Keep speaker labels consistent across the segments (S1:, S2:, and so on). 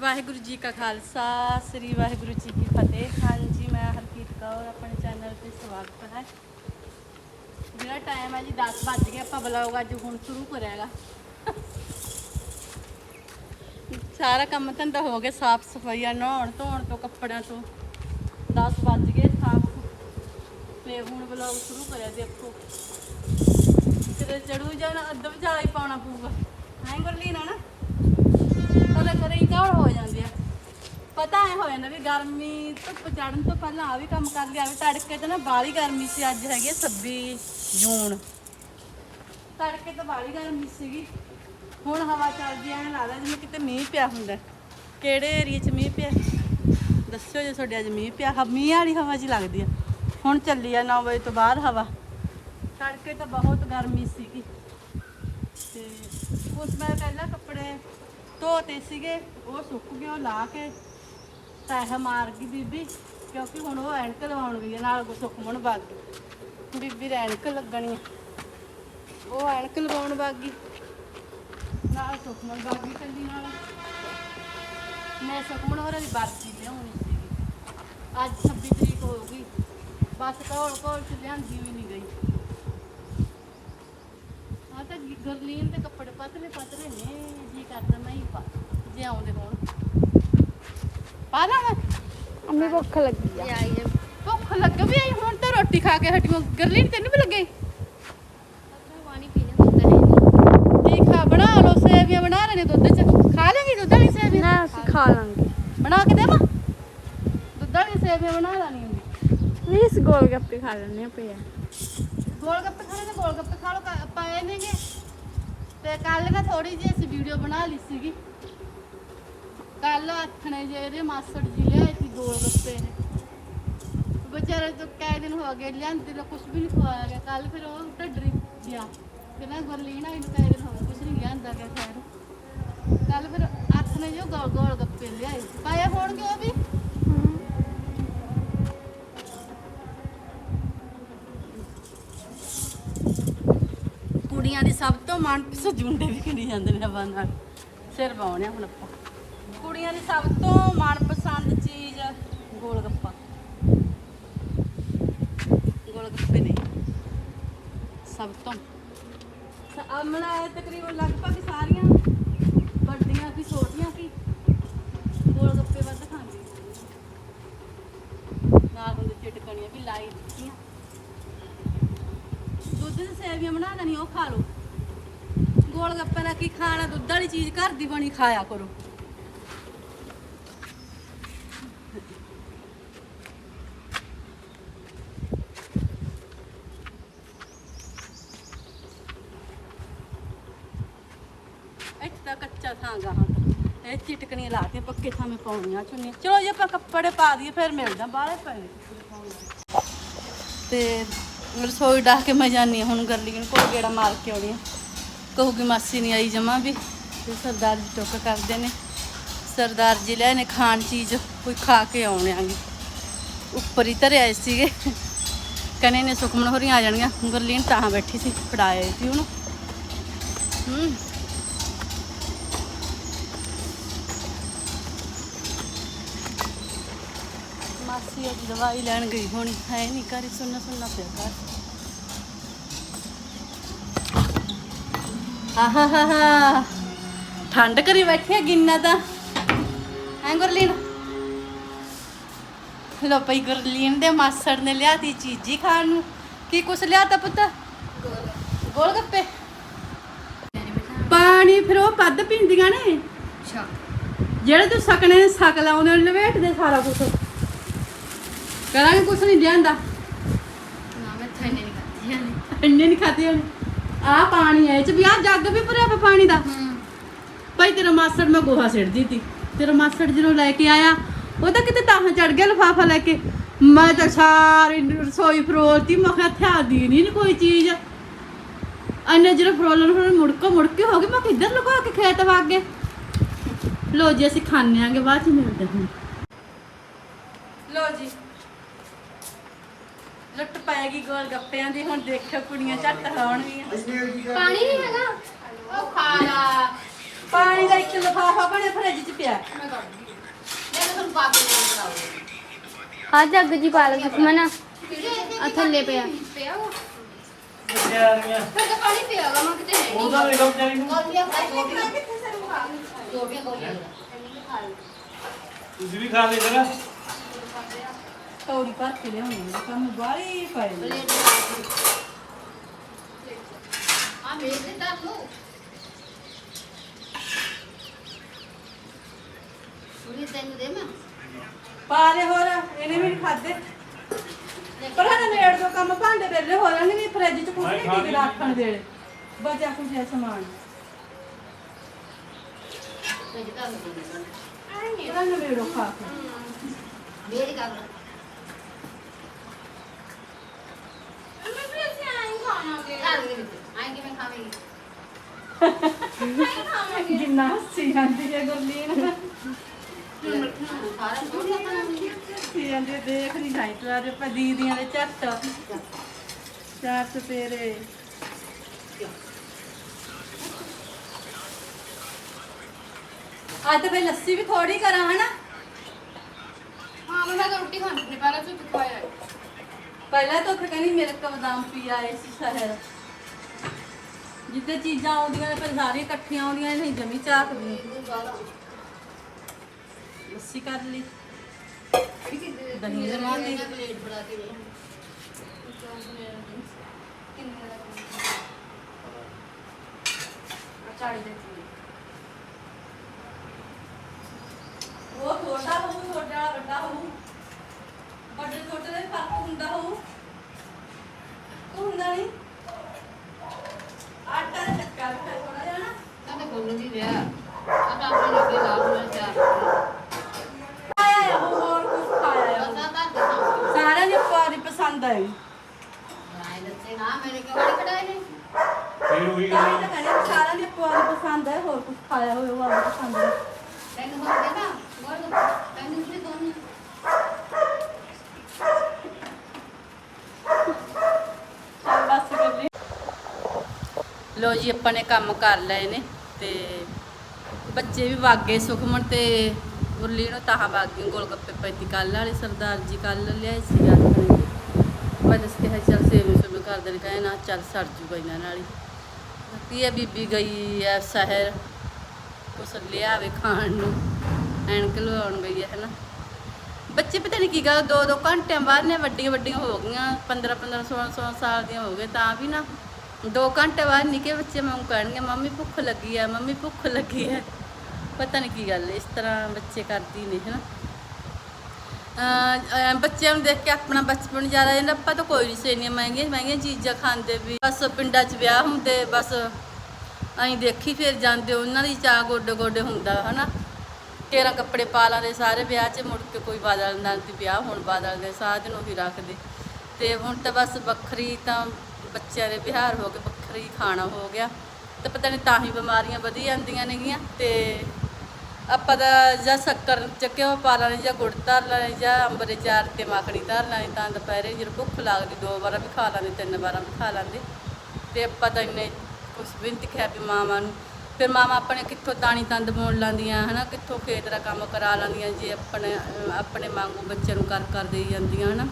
S1: ਵਾਹਿਗੁਰੂ ਜੀ ਕਾ ਖਾਲਸਾ, ਸ੍ਰੀ ਵਾਹਿਗੁਰੂ ਜੀ ਕੀ ਫਤਿਹ। ਹਾਂਜੀ, ਮੈਂ ਹਰਕੀਤ ਕੌਰ, ਆਪਣੇ ਚੈਨਲ ਤੇ ਸਵਾਗਤ ਹੈ। ਜਿਹੜਾ ਟਾਈਮ ਹੈ ਜੀ 10 ਵੱਜ ਗਏ, ਆਪਾਂ ਬਲੌਗ ਅੱਜ ਹੁਣ ਸ਼ੁਰੂ ਕਰਿਆਗਾ ਸਾਰਾ ਕੰਮ ਧੰਦਾ ਹੋ ਗਿਆ, ਸਾਫ਼ ਸਫਾਈਆਂ ਨਹਾਉਣ ਧੋਣ ਤੋਂ, ਕੱਪੜਿਆਂ ਤੋਂ। 10 ਵੱਜ ਗਏ, ਸਾਫ਼। ਤੇ ਹੁਣ ਬਲੌਗ ਸ਼ੁਰੂ ਕਰਿਆ, ਦੇਖੋ। ਕਿਤੇ ਚੜੂ ਜਾਣਾ, ਅੱਧ ਵਿਚਾਲਾ ਹੀ ਪਾਉਣਾ ਪਊਗਾ। ਐਂ ਗੁਰਲੀਨ ਆ ਉਹਦੇ ਕਰੇ ਹੀ ਕੌੜ ਹੋ ਜਾਂਦੇ ਆ। ਪਤਾ ਐ ਹੋ ਜਾਂਦਾ ਵੀ ਗਰਮੀ, ਧੁੱਪ ਚੜਨ ਤੋਂ ਪਹਿਲਾਂ ਆ ਵੀ ਕੰਮ ਕਰ ਲਿਆ ਵੀ ਤੜਕੇ ਤੇ ਨਾ ਬਾਹਲੀ ਗਰਮੀ ਸੀ ਅੱਜ ਹੈਗੀ 26 ਜੂਨ। ਤੜਕੇ ਤਾਂ ਬਾਹਲੀ ਗਰਮੀ ਸੀਗੀ। ਹੁਣ ਹਵਾ ਚੱਲਦੀ ਐ ਲੱਗਦਾ ਜਿਵੇਂ ਕਿਤੇ ਮੀਂਹ ਪਿਆ ਹੁੰਦਾ। ਕਿਹੜੇ ਏਰੀਏ 'ਚ ਮੀਂਹ ਪਿਆ? ਦੱਸਿਓ ਜੇ ਤੁਹਾਡੇ ਅੱਜ ਮੀਂਹ ਪਿਆ। ਹ- ਮੀਂਹ ਵਾਲੀ ਹਵਾ ਜੀ ਲੱਗਦੀ ਆ। ਹੁਣ ਚੱਲੀ ਆ 9 ਵਜੇ ਤੋਂ ਬਾਅਦ ਹਵਾ। ਤੜਕੇ ਤਾਂ ਬਹੁਤ ਗਰਮੀ ਸੀਗੀ। ਤੇ ਉਸ ਮੈਂ ਪਹਿਲਾਂ ਕੱਪੜੇ ਧੋਤੇ ਸੀਗੇ ਉਹ ਸੁੱਕ ਗਏ ਉਹ ਲਾ ਕੇ ਤੈਹ ਮਾਰ ਗਈ ਬੀਬੀ ਕਿਉਂਕਿ ਹੁਣ ਉਹ ਐਨਕ ਲਵਾਉਣ ਗਈ ਆ, ਨਾਲ ਸੁਖਮਣ ਵਗ ਗਈ। ਬੀਬੀ ਦੇ ਐਨਕ ਲੱਗਣੀ ਆ। ਉਹ ਐਨਕ ਲਵਾਉਣ ਵਗ ਗਈ ਨਾਲ ਸੁਖਮਣ ਵਗ ਗਈ ਕੱਲੀ ਨਾਲ। ਮੈਂ ਸੁਖਮਣ ਹੋਰਾਂ ਦੀ ਵਰਦੀ ਲਿਆਉਣੀ ਸੀਗੀ। ਅੱਜ 26 ਤਰੀਕ ਹੋ ਗਈ ਬਸ ਘੋਲ ਘੋਲ ਚ ਲਿਆਂਦੀ ਵੀ ਨਹੀਂ ਗਈ। ਤਾਂ ਗੁਰਲੀਨ ਦੇ ਕੱਪੜੇ ਪਤਲੇ ਪਤਲੇ ਨੇ ਜੀ ਕਰਦਾ ਮੈਂ ਹੀ ਪਾ ਜੇ ਆਉਂਦੇ ਹੋਣ। ਪਾ ਦਾਂ ਮੈਂ
S2: ਅੰਮੀ ਭੁੱਖ ਲੱਗੀ ਆ।
S1: ਭੁੱਖ ਲੱਗ ਵੀ ਆਈ ਹੁਣ ਤਾਂ ਰੋਟੀ ਖਾ ਕੇ ਹਟੀ ਗੁਰਲੀਨ ਤੈਨੂੰ ਵੀ ਲੱਗੇ।
S2: ਪਾਣੀ ਪੀਣਾ ਹੁੰਦਾ ਹੈ
S1: ਕੀ ਖਾ ਬਣਾ ਲੋ ਸੇਵੀਆਂ ਬਣਾ ਰਹੇ ਨੇ ਦੁੱਧ ਚ। ਖਾ ਲੇਗੀ ਦੁੱਧ ਵਾਲੀ ਸੇਵੀਆਂ?
S2: ਨਾ ਅਸੀਂ ਖਾ ਲਾਂਗੇ।
S1: ਬਣਾ ਕੇ ਦੇਵਾਂ? ਦੁੱਧ ਵਾਲੀ ਸੇਵੀਆਂ ਬਣਾ ਲਾਣੀ ਹੁੰਦੀ।
S2: ਨਹੀਂ ਇਸ ਗੋਲ ਗੱਪੇ ਖਾ ਲੈਣੇ ਆ ਪਿਆ
S1: ਗੋਲ ਗੱਪੇ ਖਾਣੇ ਨੇ ਗੋਲ ਗੱਪੇ ਖਾ ਲੋ ਪਾਏ ਨੇਗੇ ਤੇ ਕੱਲ ਨਾ ਥੋੜੀ ਜਿਹੀ ਅਸੀਂ ਵੀਡੀਓ ਬਣਾ ਲਈ ਸੀਗੀ। ਕੱਲ ਆਥਣੇ ਜੇ ਮਾਸੜ ਜੀ ਲਿਆਏ ਸੀ ਗੋਲ ਗੱਪੇ ਨੇ। ਵਿਚਾਰੇ ਤੋਂ ਕਈ ਦਿਨ ਹੋ ਗਏ, ਲਿਆਂਦੇ ਨੂੰ ਕੁਝ ਵੀ ਨਹੀਂ ਖਵਾਇਆ ਗਿਆ। ਕੱਲ ਫਿਰ ਉਹ ਢੱਡਰੀ ਗਿਆ। ਕਹਿੰਦਾ ਗੁਰਲੀਨ ਆਈ ਨੂੰ ਕਈ ਦਿਨ ਹੋ ਗਏ ਕੁਝ ਨਹੀਂ ਲਿਆਂਦਾ ਗਿਆ ਖੈਰ ਕੱਲ ਫਿਰ ਆਥਣੇ ਜੋ ਗੋਲ ਗੋਲ ਗੱਪੇ ਲਿਆਏ ਸੀ। ਪਾਏ ਹੋਣਗੇ ਉਹ ਵੀ? ਕੁੜੀਆਂ ਦੀ ਸਭ ਤੋਂ ਮਨਪਸੰਦ ਜੁੰਡੇ ਵੀ ਕਿੰਨੀ ਜਾਂਦੇ ਨੇ ਹਵਾ ਨਾਲ। ਸਿਰ ਪਾਉਣੇ ਆ ਹੁਣ ਆਪਾਂ। ਕੁੜੀਆਂ ਦੀ ਸਭ ਤੋਂ ਮਨਪਸੰਦ ਚੀਜ਼ ਗੋਲ ਗੱਪਾ ਗੋਲ ਗੱਪੇ ਨੇ। ਸਭ ਤੋਂ। ਅਮਲਾ ਇਹ ਤਕਰੀਬਨ ਲਗਭਗ ਸਾਰੀਆਂ। ਵੱਡੀਆਂ ਕੀ, ਛੋਟੀਆਂ ਕੀ। ਗੋਲ ਗੱਪੇ ਵੱਧ ਖਾਂਦੀ। ਨਾਲ ਹੁੰਦੇ ਚਟਕਣੀਆਂ ਵੀ ਲਾਈ ਦਿੱਤੀਆਂ। ਦੁੱਧ ਦੀ ਸੇਵੀਆਂ ਬਣਾ ਲੈਣੀ ਉਹ ਖਾ ਲਓ। ਗੋਲ ਗੱਪੇ ਦਾ ਕੀ ਖਾਣਾ, ਦੁੱਧ ਵਾਲੀ ਚੀਜ਼ ਘਰ ਦੀ ਬਣੀ, ਖਾਇਆ ਕਰੋ। ਇੱਥੇ ਤਾਂ ਕੱਚਾ ਥਾਂ ਗਾ ਇਹ ਚਿਟਕਣੀਆਂ ਲਾਤੀਆਂ ਪੱਕੇ ਥਾਂ ਮੇ ਪਾਉਣੀਆਂ, ਚੁੰਨੀਆਂ। ਚਲੋ ਜੇ, ਆਪਾਂ ਕੱਪੜੇ ਪਾ ਦਈਏ, ਫਿਰ ਮਿਲਦਾ ਬਾਹਲੇ ਪਏ। ਤੇ ਰਸੋਈ ਡਾਹ ਕੇ ਮੈਂ ਜਾਨੀ ਹੁਣ ਹੁਣ ਨੂੰ ਕੋਲ ਗੇੜਾ ਮਾਰ ਕੇ ਆਉਣੀ ਆ ਕਹੂਗੀ ਮਾਸੀ ਨਹੀਂ ਆਈ ਜਮਾ ਵੀ। ਤੇ ਸਰਦਾਰ ਜੀ ਟੋਕ ਕਰਦੇ ਨੇ। ਸਰਦਾਰ ਜੀ ਲੈ ਨੇ ਖਾਣ ਚੀਜ਼, ਕੋਈ ਖਾ ਕੇ ਆਉਣੇ ਆਂਗੇ। ਉੱਪਰ ਹੀ ਧਰੇ ਆਏ ਸੀਗੇ। ਕਨੇ ਨੇ ਸੁਖਮਨ ਹੋਰੀਆਂ ਆ ਜਾਣੀਆਂ ਗੁਰਲੀਨ ਤਾਂ ਬੈਠੀ ਸੀ ਫੜਾਏ ਸੀ ਉਹਨੂੰ। ਹੂੰ। ਮਾਸੀ ਅੱਜ ਦਵਾਈ ਲੈਣ ਗਈ ਹੋਣੀ। ਹੈ ਨਹੀਂ ਘਰੇ ਸੁਣਨਾ ਸੁਣਨਾ ਪਿਆ ਘਰ। ਆਹਾਹਾ ਠੰਡ ਕਰੀ ਬੈਠੀ ਆ ਗਿੰਨਾ ਤਾਂ। ਹੈ ਗੁਰਲੀਨ? ਲੋ ਪਈ ਗੁਰਲੀਨ ਦੇ ਮਾਸੜ ਨੇ ਲਿਆਤੀ ਚੀਜ਼ੀ ਖਾਣ ਨੂੰ। ਕੀ ਕੁਛ ਲਿਆਤਾ ਪੁੱਤ? ਗੋਲ ਗੱਪੇ। ਪਾਣੀ ਫਿਰ ਉਹ ਪੱਦ ਪੀਂਦੀਆਂ ਨੇ।
S2: ਅੱਛਾ
S1: ਜਿਹੜੇ ਤੂੰ ਸਕਣੇ ਸਕ ਲਾਉਂਦੇ ਨੇ ਲਵੇਟ ਦੇ ਸਾਰਾ ਕੁਝ ਕਰਾਂਗੇ ਕੁਛ ਨਹੀਂ ਲਿਆਂਦਾ।
S2: ਨਾ ਮੈਂ ਥੈਨੇ ਨਹੀਂ ਖਾਦੀ ਹਾਂ
S1: ਇੰਨੇ ਨਹੀਂ ਖਾਤੇ ਹੁਣ ਆ ਪਾਣੀ ਐ ਚ ਵੀ ਆ ਜੱਗ ਵੀ ਭਰਿਆ ਪਿਆ ਪਾਣੀ ਦਾ।
S2: ਹੂੰ।
S1: ਭਾਈ ਤੇਰਾ ਮਾਸੜ ਮੈਂ ਗੋਹਾ ਸਿੱਟ ਦਿੱਤੀ। ਤੇਰਾ ਮਾਸੜ ਜਦੋਂ ਲੈ ਕੇ ਆਇਆ ਉਹ ਤਾਂ ਕਿਤੇ ਤਾਂ ਚੜ ਗਿਆ ਲਫਾਫਾ ਲੈ ਕੇ। ਮੈਂ ਤਾਂ ਸਾਰੀ ਰਸੋਈ ਫਰੋਲਤੀ ਮੈਂ ਕਿਹਾ ਥਿਆ ਦੀ ਨਹੀਂ ਕੋਈ ਚੀਜ਼। ਅੰਨੇ ਜਿਹੜਾ ਫਰੋਲਣ ਫਿਰ ਮੁੜਕੋ ਮੁੜਕੇ ਹੋ ਗਏ ਮੈਂ ਕਿੱਧਰ ਲੁਕਾ ਕੇ ਖੇਤ ਵਗ। ਗਏ ਲੋ ਜੀ ਅਸੀਂ ਖਾਣੇ ਆਂਗੇ ਬਾਅਦ ਚ ਮਿਲਦੇ ਹਾਂ ਲੋ ਜੀ ਲੁੱਟ ਪਾਏਗੀ ਗੋਲ ਗੱਪਿਆਂ ਦੀ ਹੁਣ ਦੇਖਿਓ ਕੁੜੀਆਂ ਝੱਟ ਹੋਣਗੀਆਂ
S2: ਪਾਣੀ ਨਹੀਂ ਹੈਗਾ।
S1: ਉਹ ਖਾ ਲਾ। ਪਾਣੀ ਦਾ ਇੱਕ ਲਿਫਾਫਾ ਬਣੇ ਫਰਿੱਜ 'ਚ ਪਿਆ।
S2: ਮੈਂ ਕਰ
S3: ਪਾ ਕੇ ਬਣਾਓ
S2: ਆ ਜੱਗ ਜੀ ਪਾ ਲੈ ਸੁਖਮਨ ਆ ਥੱਲੇ ਪਿਆ।
S3: ਪਿਆ ਵਾ।
S4: ਕਿੱਥੇ ਆ ਰਹੀਆਂ
S3: ਫਿਰ ਤਾਂ ਪਾਣੀ ਪਿਆ ਵਾ ਮੈਂ ਕਿਤੇ ਹੈ ਨਹੀਂ।
S4: ਉਹਦਾ ਵੇਖੋ ਵਿਚਾਰੀ ਨੂੰ।
S3: ਗੋਲੀਆਂ ਖਾ ਗੋਲੀਆਂ ਗੋਲੀਆਂ ਗੋਲੀਆਂ।
S4: ਤੁਸੀਂ ਵੀ ਖਾ ਲੈ ਜਰਾ।
S1: ਕੌੜੀ ਭਰ ਕੇ ਲਿਆਉਣੀ ਹੈ ਕੰਮ ਬਾਹਲੀ ਨੇ।
S3: ਪਲੇਟ ਆ ਮੇਰੇ ਤੇ ਲੋ ਉਹਨੇ ਤੈਨੂੰ ਦੇ ਮੈਂ
S1: ਪਾ ਦੇ ਹੋਰ ਇਹਨੇ ਵੀ ਨਹੀਂ ਖਾਦੇ ਪਰ ਹਨਾ ਨੇੜ ਤੋਂ ਕੰਮ ਭਾਂਡੇ ਵੇਲੇ ਹੋ ਜਾਣਗੇ ਵੀ ਫ੍ਰਿਜ ਚ ਕੁਝ
S4: ਹਾਏ,
S1: ਨਹੀਂ
S4: ਖਾ।
S1: ਰੱਖਣ ਵੇਲੇ ਬਚਾ ਕੁਝ ਹੈ ਸਮਾਨ
S3: ਤੇ ਜਿੱਦਾਂ ਨੂੰ ਦੇ
S1: ਇਹਨਾਂ ਨੂੰ ਵੇੜੋ ਖਾ ਕੇ
S3: ਮੇਰੀ ਗੱਲ ਘਰ ਦੇ ਵਿੱਚ ਆਏ ਕਿਵੇਂ ਖਾਵੇਂਗੀ
S1: ਜਿੰਨਾ ਹੱਸੀ ਜਾਂਦੀ ਹੈ ਗੁਰਲੀਨ।
S3: ਸਾਰਾ ਥੋੜੀ ਖਾਣਾ
S1: ਹੱਸੀ ਜਾਂਦੀ ਹੈ, ਦੇਖ ਨਹੀਂ ਜਾਈ ਤੁਆਰੇ ਪਾ ਦੀਦੀਆਂ ਦੇ ਝੱਟ। ਚਾਰ ਚਪੇਰੇ ਅੱਜ ਤਾਂ ਬਈ ਲੱਸੀ ਵੀ ਥੋੜੀ ਕਰਾਂ ਹਨਾ?
S2: ਹਾਂ ਮੈਂ ਤਾਂ ਰੋਟੀ ਖਾਣੀ ਪਹਿਲਾਂ ਤੂੰ ਖਾਇਆ।
S1: ਪਹਿਲਾਂ ਤਾਂ ਉੱਥੇ ਕਹਿੰਦੀ ਮਿਲਕ ਬਦਾਮ ਪੀ ਆਏ ਸੀ ਸ਼ਹਿਰ। ਜਿੱਤੇ ਚੀਜ਼ਾਂ ਆਉਂਦੀਆਂ ਨੇ, ਫਿਰ ਸਾਰੀਆਂ ਇਕੱਠੀਆਂ ਆਉਂਦੀਆਂ ਨੇ ਜਮੀ ਝਾਕਦੀਆਂ ਲੱਸੀ ਕਰ ਲਈ। ਦਹੀਂ ਜਮਾ ਲਈ
S3: ਪਲੇਟ ਬਣਾ ਕੇ
S1: ਉਹ ਛੋਟਾ ਹੋਊ, ਛੋਟਾ ਵੱਡਾ ਹੋਊ। ਵੱਡੇ ਛੋਟੇ ਦੇ ਫ਼ਰਕ ਹੁੰਦਾ ਹੋਊ। ਉਹ ਹੁੰਦਾ ਨਹੀਂ ਆਟਾ ਦਾ ਚੱਕਾ ਰੱਖਿਆ ਥੋੜਾ ਜਿਹਾ ਨਾ
S3: ਤਾਂ ਕੋਲ ਨਹੀਂ ਰਿਹਾ ਆ ਤਾਂ ਆਪਣੇ ਲੱਗੇ ਲਾ ਉਹਨਾਂ ਚਾਰ
S1: ਖਾਇਆ ਉਹ ਹੋਰ ਕੁਝ ਖਾਇਆ ਆ
S3: ਪਤਾ ਤਾਂ ਦੇ
S1: ਸਾਰਿਆਂ ਦੀ ਪਾਰੀ ਪਸੰਦ ਆਈ
S3: ਬਣਾਏ ਦਿੱਤੇ ਨਾ ਮੇਰੇ ਕੋਲ ਬੜੇ ਕਢਾਏ
S4: ਫਿਰ ਉਹੀ
S1: ਤਾਂ
S4: ਗੱਲ
S1: ਤਾਂ ਕਹਿੰਦੇ ਵੀ ਸਾਰਿਆਂ ਦੀ ਪਾਰੀ ਪਸੰਦ ਹੈ ਹੋਰ ਕੁਝ ਖਾਇਆ ਹੋਵੇ। ਉਹ ਆਪ ਪਸੰਦ ਹੈ
S3: ਤੈਨੂੰ ਹੋਰ ਦੇ ਨਾ ਹੋਰ ਦੋ ਤੈਨੂੰ ਕਿਹਦੇ ਦੋਨੇ
S1: ਚੱਲ ਬਸ ਕਰ ਲਈ ਲੋ ਜੀ, ਆਪਾਂ ਨੇ ਕੰਮ ਕਰ ਲਏ ਨੇ ਤੇ ਬੱਚੇ ਵੀ ਵਾਗੇ ਸੁਖਮਨ ਤੇ ਗੁਰਲੀ ਨੂੰ ਤਾਂ ਵਾਗੇ ਗੋਲ ਪੈਤੀ ਕੱਲ ਵਾਲੇ, ਸਰਦਾਰ ਜੀ ਕੱਲ ਲਿਆਏ ਸੀ ਯਾਦ ਕਰਾਂਗੇ। ਮੈਂ ਦੱਸ ਕੇ ਚੱਲ ਸੇਵ ਸੁਣ ਕਰ ਦੇਣ ਕਹੇ ਨਾ ਚੱਲ ਸੜ ਜੂਗਾ ਇਹਨਾਂ ਨਾਲ ਹੀ। ਬਾਕੀ ਇਹ ਬੀਬੀ ਗਈ ਐ ਸ਼ਹਿਰ, ਕੁਛ ਲਿਆਵੇ ਖਾਣ ਨੂੰ, ਐਨਕ ਲਵਾਉਣ ਗਈ ਹੈ, ਹਨਾ। ਬੱਚੇ ਪਤਾ ਨਹੀਂ ਕੀ ਗੱਲ ਦੋ ਦੋ ਘੰਟਿਆਂ ਬਾਅਦ ਨੇ ਵੱਡੀਆਂ ਵੱਡੀਆਂ ਹੋ ਗਈਆਂ 15 15 16 16 ਸਾਲ ਦੀਆਂ ਹੋ ਗਏ, ਤਾਂ ਵੀ ਨਾ ਦੋ ਘੰਟੇ ਬਾਅਦ ਨਿੱਕੇ ਬੱਚੇ ਮੈਨੂੰ ਕਹਿਣਗੇ, ਮੰਮੀ ਭੁੱਖ ਲੱਗੀ ਹੈ ਮੰਮੀ ਭੁੱਖ ਲੱਗੀ ਹੈ ਪਤਾ ਨਹੀਂ ਕੀ ਗੱਲ ਇਸ ਤਰ੍ਹਾਂ ਬੱਚੇ ਕਰਦੀ ਨੇ, ਹਨਾ। ਅਹ ਬੱਚਿਆਂ ਨੂੰ ਦੇਖ ਕੇ ਆਪਣਾ ਬਚਪਨ ਜ਼ਿਆਦਾ ਆ ਜਾਂਦਾ, ਆਪਾਂ ਤਾਂ ਕੋਈ ਨਹੀਂ ਸੇਨੀਆਂ ਮਹਿੰਗੀਆਂ ਮਹਿੰਗੀਆਂ ਚੀਜ਼ਾਂ ਖਾਂਦੇ ਵੀ, ਬਸ ਪਿੰਡਾਂ 'ਚ ਵਿਆਹ ਹੁੰਦੇ, ਬਸ ਅਸੀਂ ਦੇਖੀ ਫਿਰ ਜਾਂਦੇ, ਉਹਨਾਂ ਦੀ ਚਾਹ ਗੋਡੇ ਗੋਡੇ ਹੁੰਦਾ, ਹਨਾ। ਤੇਰਾ ਕੱਪੜੇ ਪਾ ਲਾਂਦੇ ਸਾਰੇ ਵਿਆਹ 'ਚ, ਮੁੜ ਕੇ ਕੋਈ ਬਾਦਲ ਨਾਲ ਦੀ ਵਿਆਹ ਹੁਣ, ਬਾਦਲ ਦੇ ਸਾਧ ਨੂੰ ਹੀ ਰੱਖਦੇ। ਤੇ ਹੁਣ ਤਾਂ ਬਸ ਵੱਖਰੀ ਤਾਂ ਬੱਚਿਆਂ ਦੇ ਵਿਹਾਰ ਹੋ ਕੇ ਵੱਖਰੀ ਖਾਣਾ ਹੋ ਗਿਆ। ਤੇ ਪਤਾ ਨਹੀਂ ਤਾਂ ਹੀ ਬਿਮਾਰੀਆਂ ਵਧੀ ਜਾਂਦੀਆਂ ਨੇਗੀਆਂ ਤੇ ਆਪਾਂ ਦਾ ਜਾਂ ਸ਼ੱਕਰ ਚੱਕਿਆ ਪਾ ਲਾਂਦੇ ਜਾਂ ਗੁੜ ਧਰ ਲਾਂਦੇ ਜਾਂ ਅੰਬਰੇ ਚਾਰ ਤੇ ਮੱਖਣੀ ਧਰ ਲਾਂਦੇ ਤਾਂ ਦੁਪਹਿਰੇ ਜਦੋਂ ਭੁੱਖ ਲੱਗਦੀ, ਦੋ ਵਾਰਾਂ ਵੀ ਖਾ ਲੈਂਦੇ, ਤਿੰਨ ਵਾਰਾਂ ਵੀ ਖਾ ਲੈਂਦੇ। ਤੇ ਆਪਾਂ ਤਾਂ ਇੰਨੇ ਕੁਛ ਵੀ ਨਹੀਂ ਦਿਖਿਆ ਵੀ ਮਾਵਾਂ ਨੂੰ। ਫਿਰ ਮਾਵਾਂ ਆਪਣੇ ਕਿੱਥੋਂ ਦਾਣੀ ਤੰਦ ਬੋਣ ਲਾਂਦੀਆਂ, ਹਨਾ, ਕਿੱਥੋਂ ਖੇਤ ਦਾ ਕੰਮ ਕਰਾ ਲਾਂਦੀਆਂ, ਜੇ ਆਪਣੇ ਆਪਣੇ ਵਾਂਗੂ ਬੱਚਿਆਂ ਨੂੰ ਕਰ ਕਰ ਦੇਈ ਜਾਂਦੀਆਂ, ਹਨਾ।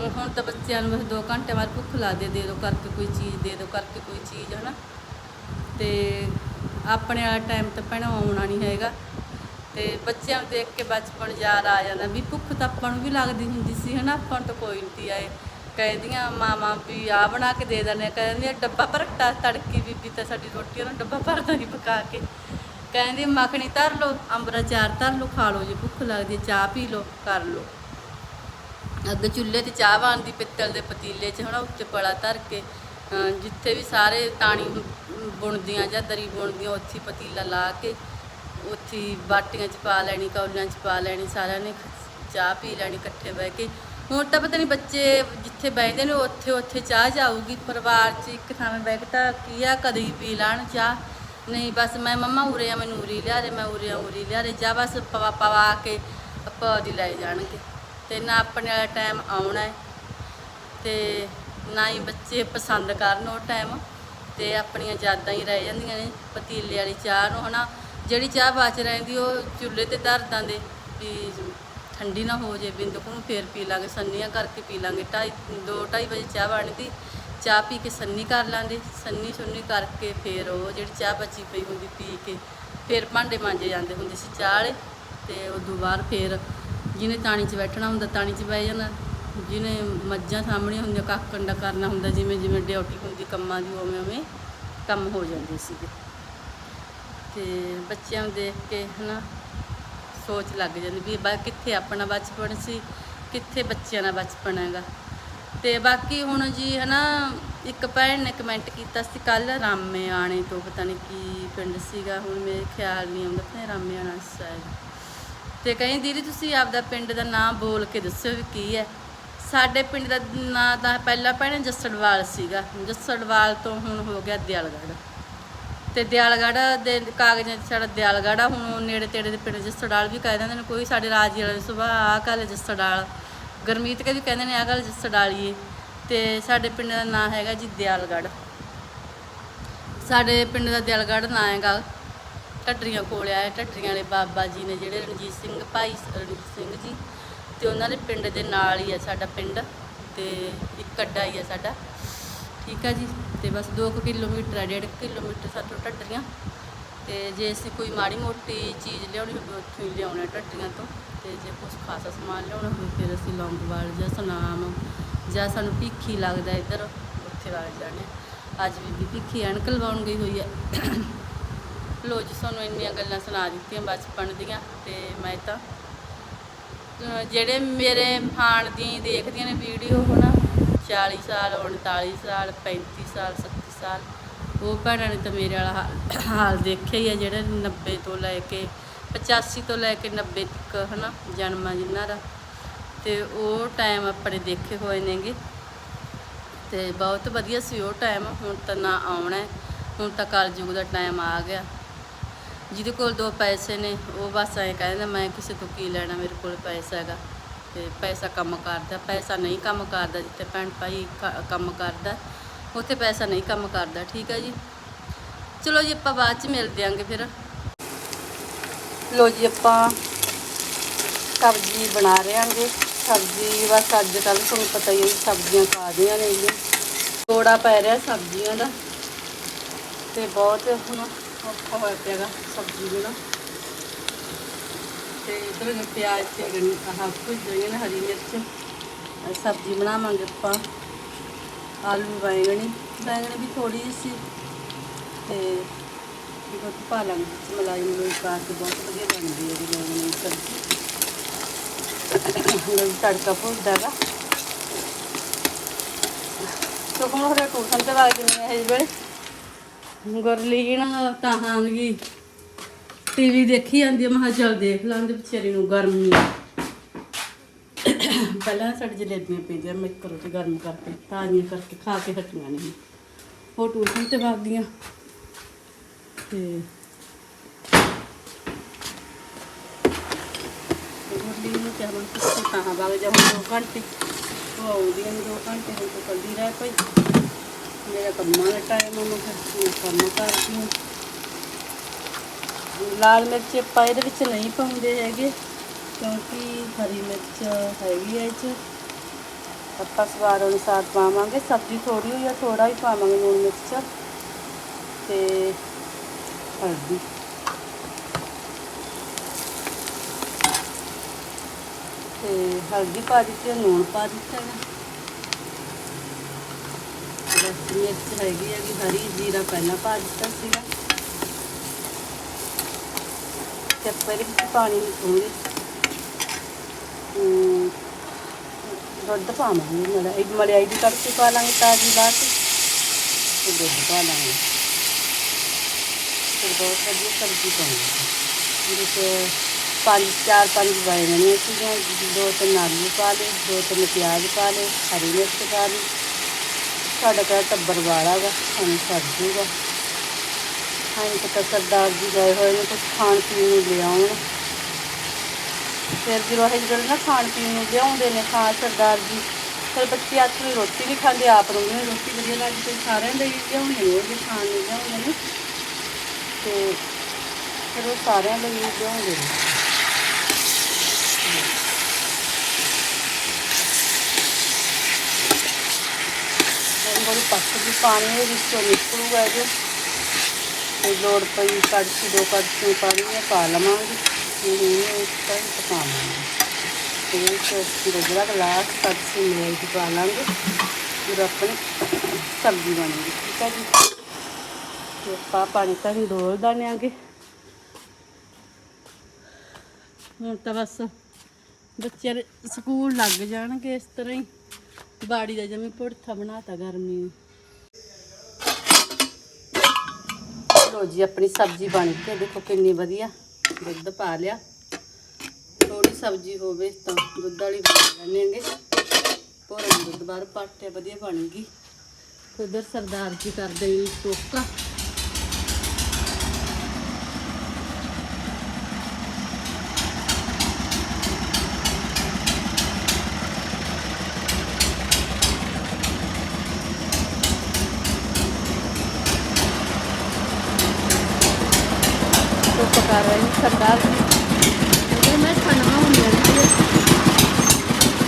S1: ਹੁਣ ਤਾਂ ਬੱਚਿਆਂ ਨੂੰ ਬਸ 2 ਘੰਟੇ ਬਾਅਦ ਭੁੱਖ ਲੱਗਦੀ ਦੇ ਦਿਓ ਕਰਕੇ ਕੋਈ ਚੀਜ਼, ਦੇ ਦਿਓ ਕਰਕੇ ਕੋਈ ਚੀਜ਼, ਹਨਾ? ਤੇ ਆਪਣੇ ਵਾਲਾ ਟਾਈਮ ਤਾਂ ਭੈਣਾਂ ਆਉਣਾ ਨਹੀਂ ਹੈਗਾ। ਤੇ ਬੱਚਿਆਂ ਨੂੰ ਦੇਖ ਕੇ ਬਚਪਨ ਯਾਦ ਆ ਜਾਂਦਾ ਵੀ ਭੁੱਖ ਤਾਂ ਆਪਾਂ ਨੂੰ ਵੀ ਲੱਗਦੀ ਹੁੰਦੀ ਸੀ, ਹਨਾ? ਆਪਾਂ ਨੂੰ ਤਾਂ ਕੋਈ ਨਹੀਂ ਆਏ। ਕਹਿੰਦੀਆਂ, ਮਾਮਾ ਵੀ ਆ ਬਣਾ ਕੇ ਦੇ ਦਿੰਦੇ ਆ। ਕਹਿੰਦੀਆਂ, ਡੱਬਾ ਭਰਟਾ ਤੜਕੀ ਬੀਬੀ ਤਾਂ ਸਾਡੀ ਰੋਟੀ ਨੂੰ ਡੱਬਾ ਭਰਦਾ ਨਹੀਂ ਪਕਾ ਕੇ। ਕਹਿੰਦੀ, ਮੱਖਣੀ ਧਰ ਲਓ, ਅੰਬਰਾ ਚਾਰ ਧਰ ਲਓ, ਖਾ ਲਓ ਜੇ ਭੁੱਖ ਲੱਗਦੀ ਚਾਹ ਪੀ ਲਓ, ਕਰ ਲਓ। ਅੱਗੇ ਚੁੱਲ੍ਹੇ ਤੇ ਚਾਹ ਬਣਦੀ ਪਿੱਤਲ ਦੇ ਪਤੀਲੇ 'ਚ ਹਨਾ ਉੱਤੇ ਪਲਾ ਧਰ ਕੇ ਜਿੱਥੇ ਵੀ ਸਾਰੇ ਤਾਣੀ ਬੁਣਦੀਆਂ ਜਾਂ ਦਰੀ ਬੁਣਦੀਆਂ, ਉੱਥੇ ਪਤੀਲਾ ਲਾ ਕੇ, ਉੱਥੇ ਬਾਟੀਆਂ 'ਚ ਪਾ ਲੈਣੀ ਕੌਲੀਆਂ 'ਚ ਪਾ ਲੈਣੀ, ਸਾਰਿਆਂ ਨੇ ਚਾਹ ਪੀ ਲੈਣੀ ਇਕੱਠੇ ਬਹਿ ਕੇ। ਹੁਣ ਤਾਂ ਪਤਾ ਨਹੀਂ ਬੱਚੇ ਜਿੱਥੇ ਬਹਿੰਦੇ ਨੇ, ਉੱਥੇ ਉੱਥੇ ਚਾਹ ਜਾਊਗੀ, ਪਰਿਵਾਰ 'ਚ ਇੱਕ ਥਾਂ ਬਹਿ ਕੇ ਤਾਂ ਕੀ ਆ, ਕਦੇ ਹੀ ਪੀ ਲੈਣ ਚਾਹ। ਨਹੀਂ, ਬਸ ਮੈਂ ਮੰਮਾ ਉਰੇ ਆ, ਮੈਨੂੰ ਉਰੀ ਲਿਆ ਦੇ, ਮੈਂ ਉਰੇ ਆ, ਉਰੀ ਲਿਆ ਦੇ, ਜਾਂ ਬਸ ਪਵਾ ਪਵਾ ਕੇ ਆਪਾਂ ਦੀ ਲੈ ਜਾਣਗੇ। ਤੇ ਨਾ ਆਪਣੇ ਵਾਲਾ ਟਾਈਮ ਆਉਣਾ ਹੈ ਤੇ ਨਾ ਹੀ ਬੱਚੇ ਪਸੰਦ ਕਰਨ ਉਹ ਟਾਈਮ ਤੇ ਆਪਣੀਆਂ ਯਾਦਾਂ ਹੀ ਰਹਿ ਜਾਂਦੀਆਂ ਨੇ, ਪਤੀਲੇ ਵਾਲੀ ਚਾਹ ਨੂੰ ਹਨਾ, ਜਿਹੜੀ ਚਾਹ ਬਚ ਰਹਿੰਦੀ ਉਹ ਚੁੱਲ੍ਹੇ ਤੇ ਧਰ ਦਾਂਦੇ ਵੀ ਠੰਡੀ ਨਾ ਹੋ ਜੇ ਬਿੰਦ ਨੂੰ ਫੇਰ ਪੀ ਲਾਂਗੇ, ਸੰਨੀਆਂ ਕਰਕੇ ਪੀ ਲਾਂਗੇ, ਢਾਈ, ਦੋ ਢਾਈ ਵਜੇ ਚਾਹ ਬਣਦੀ, ਚਾਹ ਪੀ ਕੇ ਸੰਨੀ ਕਰ ਲਾਂਗੇ, ਸੰਨੀ ਸੁੰਨੀ ਕਰਕੇ ਫੇਰ ਉਹ ਜਿਹੜੀ ਚਾਹ ਬਚੀ ਪਈ ਹੁੰਦੀ ਪੀ ਕੇ, ਫੇਰ ਭਾਂਡੇ ਮਾਂਜੇ ਜਾਂਦੇ ਹੁੰਦੇ ਸੀ ਚਾਹ ਵਾਲੇ, ਤੇ ਉਦੋਂ ਬਾਅਦ ਫੇਰ ਜਿਹਨੇ ਤਾਣੀ 'ਚ ਬੈਠਣਾ ਹੁੰਦਾ, ਤਾਣੀ 'ਚ ਬਹਿ ਜਾਣਾ। ਜਿਹਨੇ ਮੱਝਾਂ ਸਾਹਮਣੇ ਹੁੰਦੀਆਂ, ਕੱਖ ਕੰਡਾ ਕਰਨਾ ਹੁੰਦਾ, ਜਿਵੇਂ ਜਿਵੇਂ ਡਿਊਟੀ ਹੁੰਦੀ, ਕੰਮਾਂ ਦੀ, ਉਵੇਂ ਉਵੇਂ ਕੰਮ ਹੋ ਜਾਂਦੇ ਸੀਗੇ। ਤੇ ਬੱਚਿਆਂ ਨੂੰ ਦੇਖ ਕੇ, ਹਨਾ, ਸੋਚ ਲੱਗ ਜਾਂਦੀ ਵੀ ਬਾ, ਕਿੱਥੇ ਆਪਣਾ ਬਚਪਨ ਸੀ, ਕਿੱਥੇ ਬੱਚਿਆਂ ਦਾ ਬਚਪਨ ਹੈਗਾ। ਤੇ ਬਾਕੀ ਹੁਣ ਜੀ, ਹਨਾ, ਇੱਕ ਭੈਣ ਨੇ ਕਮੈਂਟ ਕੀਤਾ ਸੀ ਕੱਲ ਰਾਮੇ ਆਣੇ ਤੋਂ, ਪਤਾ ਨਹੀਂ ਕੀ ਪਿੰਡ ਸੀਗਾ, ਹੁਣ ਮੇਰੇ ਖਿਆਲ ਨਹੀਂ ਆਉਂਦਾ ਤੇ ਰਾਮੇ ਆਣਾ ਸ਼ਾਇਦ ਤੇ ਕਹਿੰਦੀ ਦੀਦੀ, ਤੁਸੀਂ ਆਪਦਾ ਪਿੰਡ ਦਾ ਨਾਮ ਬੋਲ ਕੇ ਦੱਸਿਓ ਵੀ ਕੀ ਹੈ। ਸਾਡੇ ਪਿੰਡ ਦਾ ਨਾਂ ਤਾਂ ਪਹਿਲਾਂ ਭੈਣੇ ਜੱਸੜਵਾਲ ਸੀਗਾ। ਜੱਸੜਵਾਲ ਤੋਂ ਹੁਣ ਹੋ ਗਿਆ ਦਿਆਲਗੜ੍ਹ। ਤੇ ਦਿਆਲਗੜ੍ਹ ਦੇ ਕਾਗਜ਼ਾਂ 'ਚ ਸਾਡਾ ਦਿਆਲਗੜ੍ਹ ਆ। ਹੁਣ ਉਹ ਨੇੜੇ ਤੇੜੇ ਦੇ ਪਿੰਡ ਜੱਸੜਾਲ ਵੀ ਕਹਿ ਦਿੰਦੇ ਨੇ, ਕੋਈ ਸਾਡੇ ਰਾਜੀ ਵਾਲੇ ਸੁਭਾ ਆ ਗੱਲ ਜੱਸੜਾਲ। ਗਰਮੀਤ ਕੇ ਵੀ ਕਹਿੰਦੇ ਨੇ ਆ ਗੱਲ ਜੱਸੜਾਲੀਏ। ਤੇ ਸਾਡੇ ਪਿੰਡ ਦਾ ਨਾਂ ਹੈਗਾ ਜੀ ਦਿਆਲਗੜ੍ਹ। ਸਾਡੇ ਪਿੰਡ ਦਾ ਦਿਆਲਗੜ੍ਹ ਨਾਂ ਹੈਗਾ ਢੱਡਰੀਆਂ ਕੋਲ ਆਏ, ਢੱਡਰੀਆਂ ਵਾਲੇ ਬਾਬਾ ਜੀ ਨੇ ਜਿਹੜੇ ਰਣਜੀਤ ਸਿੰਘ, ਭਾਈ ਰਣਜੀਤ ਸਿੰਘ ਜੀ ਤੇ ਉਹਨਾਂ ਦੇ ਪਿੰਡ ਦੇ ਨਾਲ ਹੀ ਆ ਸਾਡਾ ਪਿੰਡ ਤੇ ਇੱਕ ਅੱਡਾ ਹੀ ਆ ਸਾਡਾ। ਠੀਕ ਆ ਜੀ, ਤੇ ਬਸ 2 ਕਿਲੋਮੀਟਰ ਆ 1.5 ਕਿਲੋਮੀਟਰ ਸਾਤੋਂ ਢੱਡਰੀਆਂ। ਤੇ ਜੇ ਅਸੀਂ ਕੋਈ ਮਾੜੀ ਮੋਟੀ ਚੀਜ਼ ਲਿਆਉਣੀ ਹੋਵੇ, ਉੱਥੋਂ ਹੀ ਲਿਆਉਣਾ ਢੱਡਰੀਆਂ ਤੋਂ। ਤੇ ਜੇ ਕੁਝ ਖਾਸਾ ਸਮਾਨ ਲਿਆਉਣਾ ਹੋਵੇ, ਫਿਰ ਅਸੀਂ ਲੌਂਗੋਵਾਲ ਜਾਂ ਸੁਨਾਮ ਜਾਂ ਸਾਨੂੰ ਭੀਖੀ ਲੱਗਦਾ ਇੱਧਰ, ਉੱਥੇ ਵਗ ਜਾਣੇ ਅੱਜ ਵੀ ਭੀਖੀ ਐਨਕ ਲਵਾਉਣ ਗਈ ਹੋਈ ਹੈ ਲੋ ਜੀ ਤੁਹਾਨੂੰ ਇੰਨੀਆਂ ਗੱਲਾਂ ਸੁਣਾ ਦਿੱਤੀਆਂ ਬਚਪਨ ਦੀਆਂ ਤੇ ਮੈਂ ਤਾਂ ਜਿਹੜੇ ਮੇਰੇ ਹਾਣ ਦੀ ਦੇਖਦੀਆਂ ਨੇ ਵੀਡੀਓ ਹਨਾ 40 ਸਾਲ 39 ਸਾਲ 35 ਸਾਲ 37 ਸਾਲ, ਉਹ ਭੈਣਾਂ ਨੇ ਤਾਂ ਮੇਰੇ ਵਾਲਾ ਹਾਲ- ਹਾਲ ਦੇਖਿਆ ਹੀ ਆ ਜਿਹੜੇ 90 ਤੋਂ ਲੈ ਕੇ 85 ਤੋਂ ਲੈ ਕੇ 90 ਤੱਕ ਹਨਾ ਜਨਮ ਆ ਜਿਨ੍ਹਾਂ ਦਾ। ਤੇ ਉਹ ਟਾਈਮ ਆਪਣੇ ਦੇਖੇ ਹੋਏ ਨੇਗੇ। ਤੇ ਬਹੁਤ ਵਧੀਆ ਸੀ ਉਹ ਟਾਈਮ ਹੁਣ ਤਾਂ ਨਾ ਆਉਣਾ, ਹੁਣ ਤਾਂ ਕਲਯੁਗ ਦਾ ਟਾਈਮ ਆ ਗਿਆ। ਜਿਹਦੇ ਕੋਲ ਦੋ ਪੈਸੇ ਨੇ, ਉਹ ਬਸ ਐਂ ਕਹਿੰਦਾ ਮੈਂ ਕਿਸੇ ਤੋਂ ਕੀ ਲੈਣਾ, ਮੇਰੇ ਕੋਲ ਪੈਸਾ ਹੈਗਾ। ਤੇ ਪੈਸਾ ਕੰਮ ਕਰਦਾ, ਪੈਸਾ ਨਹੀਂ ਕੰਮ ਕਰਦਾ ਜਿੱਥੇ ਭੈਣ ਭਾਈ ਕ- ਕੰਮ ਕਰਦਾ, ਉੱਥੇ ਪੈਸਾ ਨਹੀਂ ਕੰਮ ਕਰਦਾ, ਠੀਕ ਹੈ ਜੀ? ਚਲੋ ਜੀ, ਆਪਾਂ ਬਾਅਦ ਚ ਮਿਲ ਦਿਆਂਗੇ ਫਿਰ। ਲੋ ਜੀ, ਆਪਾਂ ਸਬਜ਼ੀ ਬਣਾ ਰਹੇ ਆਂਗੇ। ਸਬਜ਼ੀ ਬਸ ਅੱਜ ਕੱਲ੍ਹ ਤੁਹਾਨੂੰ ਪਤਾ ਹੀ ਹੈ ਵੀ ਸਬਜ਼ੀਆਂ ਖਾਦੀਆਂ ਨੇ ਜੀ। ਤੋੜਾ ਪੈ ਰਿਹਾ ਸਬਜ਼ੀਆਂ ਦਾ। ਤੇ ਬਹੁਤ ਹੁਣ ਔਖਾ ਹੋਇਆ ਪਿਆਗਾ ਸਬਜ਼ੀ ਨੂੰ ਨਾ ਤੇ ਇਧਰ ਨੇ ਪਿਆਜ਼ ਤੇ ਗਣੀ ਆਹ ਕੁਝ ਜਿਹੜੀਆਂ ਨੇ ਹਰੀ ਮਿਰਚ ਸਬਜ਼ੀ ਬਣਾਵਾਂਗੇ ਆਪਾਂ। ਆਲੂ, ਬੈਂਗਣੀ ਬੈਂਗਣੀ ਵੀ ਥੋੜੀ ਜਿਹੀ ਸੀ। ਤੇ ਦੁੱਧ ਪਾ ਲਾਂਗੇ ਮਲਾਈ ਮਲੂਈ ਪਾ ਕੇ ਬਹੁਤ ਵਧੀਆ ਬਣਦੀ ਹੈ ਜੀ ਦੀ ਸਬਜ਼ੀ। ਹੁਣ ਤੜਕਾ ਭੁੱਜਦਾ ਗਾ ਤੋ ਹੁਣ ਹਰੇ ਟੂਸ਼ਨ ਤੇ ਵਗ ਜੰਨੇ ਹੈ ਇਸ ਵੇਲੇ ਗੁਰਲੀਨ ਤਾਂ ਹਾਂਗੀ ਟੀਵੀ ਦੇਖੀ ਜਾਂਦੀ ਮੈਂ ਚਲ ਦੇਖ ਲਾਂਦੇ ਵਿਚਾਰੀ ਨੂੰ, ਗਰਮੀ ਆ। ਪਹਿਲਾਂ ਸਾਡੇ ਜਲੇਬੀਆਂ ਪੀਂਦੀਆਂ ਮੈਂ ਇੱਕ ਰੋਟੀ ਗਰਮ ਕਰਕੇ, ਤਾਜ਼ੀਆਂ ਕਰਕੇ ਖਾ ਕੇ ਹਟੀਆਂ ਨਹੀਂ ਉਹ ਟਿਊਸ਼ਨ ਤੇ ਵਗ ਤੇ ਗੁਰਲੀਨ ਨੂੰ ਕਿਹਾ, ਮੈਂ ਕਿਹਾ ਤਾਂ ਵਗ ਜਾ ਹੁਣ ਦੋ ਘੰਟੇ। ਉਹ ਆਉਂਦੀ ਨੇ ਦੋ ਘੰਟੇ ਹੁਣ ਤੋਂ ਕੱਲੀ ਰਹਿ ਪਈ। ਮੇਰਾ ਕੰਮਾਂ ਦਾ ਟਾਈਮ ਉਹਨੂੰ ਫਿਰ ਮੈਂ ਕੰਮ ਕਰਦੀ ਹਾਂ। ਲਾਲ ਮਿਰਚ ਆਪਾਂ ਇਹਦੇ ਵਿੱਚ ਨਹੀਂ ਪਾਉਂਦੇ ਹੈਗੇ, ਕਿਉਂਕਿ ਹਰੀ ਮਿਰਚ ਹੈਗੀ ਹੈ ਇਹ 'ਚ। ਆਪਾਂ ਸਵਾਦ ਅਨੁਸਾਰ ਪਾਵਾਂਗੇ, ਸਬਜ਼ੀ ਥੋੜੀ ਹੋਈ ਆ ਥੋੜਾ ਹੀ ਪਾਵਾਂਗੇ ਲੂਣ ਮਿਰਚ ਤੇ ਹਲਦੀ। ਤੇ ਹਲਦੀ ਪਾ ਦਿੱਤੀ ਲੂਣ ਪਾ ਦਿੱਤਾ ਹੈ ਬਸ ਮਿਰਚ ਹੈਗੀ ਹੈ ਕਿ ਹਰੀ ਜੀਰਾ ਪਹਿਲਾਂ ਪਾ ਦਿੱਤਾ ਸੀਗਾ ਤੇ ਆਪਾਂ ਵਿੱਚ ਪਾਣੀ ਨਿਕਲੂਗੀ ਦੁੱਧ ਪਾਵਾਂਗੇ ਮੜਾ ਇਹ ਮਲਾਈ ਦੀ ਤੜਕੇ ਪਾ ਲਾਂਗੇ ਤਾਜ਼ੀ ਲਾ ਕੇ ਤੇ ਦੁੱਧ ਪਾ ਲਾਂਗੇ ਫਿਰ ਬਹੁਤ ਵਧੀਆ ਸਬਜ਼ੀ ਪਾਉਂਗੇ ਜਿਹਦੇ ਪੰਜ ਚਾਰ ਪੰਜ ਬੈਗਣੀਆਂ ਸੀਗੀਆਂ ਦੋ ਤਿੰਨ ਆਲੂ ਪਾ ਲਏ, ਦੋ ਤਿੰਨ ਪਿਆਜ਼ ਪਾ ਲਏ, ਹਰੀ ਮਿਰਚ ਪਾ ਲਈ। ਸਾਡਾ ਘਰ ਟੱਬਰ ਵਾਲਾ ਵਾ ਸਾਨੂੰ ਸਰ ਜੂਗਾ। ਹਾਂ ਪਤਾ ਸਰਦਾਰ ਜੀ ਗਏ ਹੋਏ ਨੇ ਕੁਝ ਖਾਣ ਪੀਣ ਨੂੰ ਲਿਆਉਣ ਫਿਰ ਜਦੋਂ ਇਹ ਜਿਹੜੇ ਨਾ ਖਾਣ ਪੀਣ ਨੂੰ ਲਿਆਉਂਦੇ ਨੇ ਖਾਂ ਸਰਦਾਰ ਜੀ ਫਿਰ ਬੱਚੇ ਅੱਜ ਨੂੰ ਰੋਟੀ ਨਹੀਂ ਖਾਂਦੇ, ਆਪ ਨੂੰ ਰੋਟੀ ਵਧੀਆ ਲੱਗਦੀ ਸਾਰਿਆਂ ਦੇ ਲਿਆਉਣੇ ਨੇ, ਉਹ ਜੇ ਖਾਣ ਨੂੰ ਲਿਆਉਂਦੇ ਨੇ। ਤੇ ਫਿਰ ਉਹ ਸਾਰਿਆਂ ਲਈ ਲਿਆਉਂਦੇ ਨੇ। ਪੱਕ ਗਈ, ਪਾਣੀ ਦੇ ਵਿੱਚੋਂ ਨਿਕਲੂਗਾ ਇਹਦੇ। ਤੇ ਲੋੜ ਪਈ ਕੜਛੀ, ਦੋ ਕੜਛੀ ਪਾਣੀ ਇਹ ਪਾ ਲਵਾਂਗੇ। ਹੁਣ ਇਸ ਤਰ੍ਹਾਂ ਹੀ ਪਕਾਵਾਂਗੇ। ਤੇ ਇਹ ਜਿਹੜਾ ਗਲਾਸ ਕੜਛੀ ਮੇਲ ਦੀ ਪਾ ਲਾਂਗੇ। ਫਿਰ ਆਪਣੀ ਸਬਜ਼ੀ ਬਣੇਗੀ, ਠੀਕ ਹੈ ਜੀ? ਤੇ ਆਪਾਂ ਪਾਣੀ ਤਾਂ ਹੀ ਡੋਲ ਦਾਨਿਆਂਗੇ ਹੁਣ ਤਾਂ ਬਸ ਬੱਚੇ ਦੇ ਸਕੂਲ ਲੱਗ ਜਾਣਗੇ ਇਸ ਤਰ੍ਹਾਂ ਹੀ। ਬਾੜੀ ਦਾ ਜਮੀ ਪੁੜਥਾ ਬਣਾਤਾ ਗਰਮੀ ਨੂੰ। ਲੋ ਜੀ, ਆਪਣੀ ਸਬਜ਼ੀ ਬਣ ਕੇ ਦੇਖੋ ਕਿੰਨੀ ਵਧੀਆ ਦੁੱਧ ਪਾ ਲਿਆ। ਥੋੜੀ ਸਬਜ਼ੀ ਹੋਵੇ ਤਾਂ ਦੁੱਧ ਵਾਲੀ ਬਣਾ ਲੈਣਗੇ ਭੋਰਨ ਦੁੱਧ ਬਾਹਰ ਪਾਟਿਆ, ਵਧੀਆ ਬਣ ਗਈ। ਉਧਰ ਸਰਦਾਰ ਜੀ ਕਰਦੇ ਨੇ ਟੋਕਾ। ਟੋਕਾ ਕਰ ਰਹੇ ਨੇ ਸਰਦਾਰ ਜੀ ਇਹ ਮੈਂ ਖਾਣਾ ਹੁੰਦੀ ਹੈ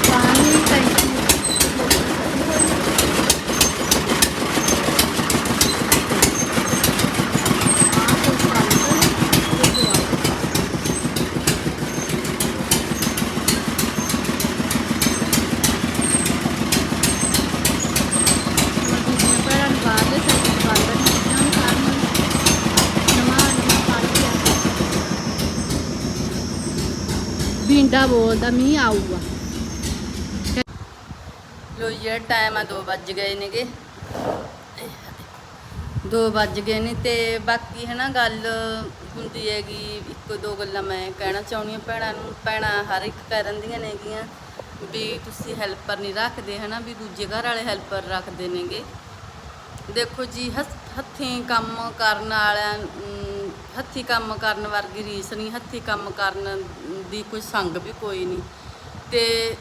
S1: ਪਾਣੀ ਟੈਂਕੀ ਬਿੰਡਾ ਮੀਂਹ ਆਊਗਾ। ਲੋ ਜਿਹੜਾ ਟਾਈਮ ਆ 2 ਵੱਜ ਗਏ ਨੇਗੇ। 2 ਵੱਜ ਗਏ ਨੇ ਤੇ ਬਾਕੀ ਹੈ ਨਾ ਗੱਲ ਹੁੰਦੀ ਹੈਗੀ ਇੱਕ ਦੋ ਗੱਲਾਂ ਮੈਂ ਕਹਿਣਾ ਚਾਹੁੰਦੀ ਹਾਂ ਭੈਣਾਂ ਨੂੰ। ਭੈਣਾਂ ਹਰ ਇੱਕ ਕਰਨ ਦੀਆਂ ਨੇਗੀਆਂ ਵੀ ਤੁਸੀਂ ਹੈਲਪਰ ਨਹੀਂ ਰੱਖਦੇ ਹਨਾ ਵੀ ਦੂਜੇ ਘਰ ਵਾਲੇ ਹੈਲਪਰ ਰੱਖਦੇ ਨੇਗੇ। ਦੇਖੋ ਜੀ ਹੱਥ- ਹੱਥੀਂ ਕੰਮ ਕਰਨ ਵਾਲਿਆਂ ਅਮ, ਹੱਥੀਂ ਕੰਮ ਕਰਨ ਵਰਗੀ ਰੀਸ ਨਹੀਂ ਹੱਥੀਂ ਕੰਮ ਕਰਨ ਦੀ ਕੋਈ ਸੰਗ ਵੀ ਕੋਈ ਨਹੀਂ। ਤੇ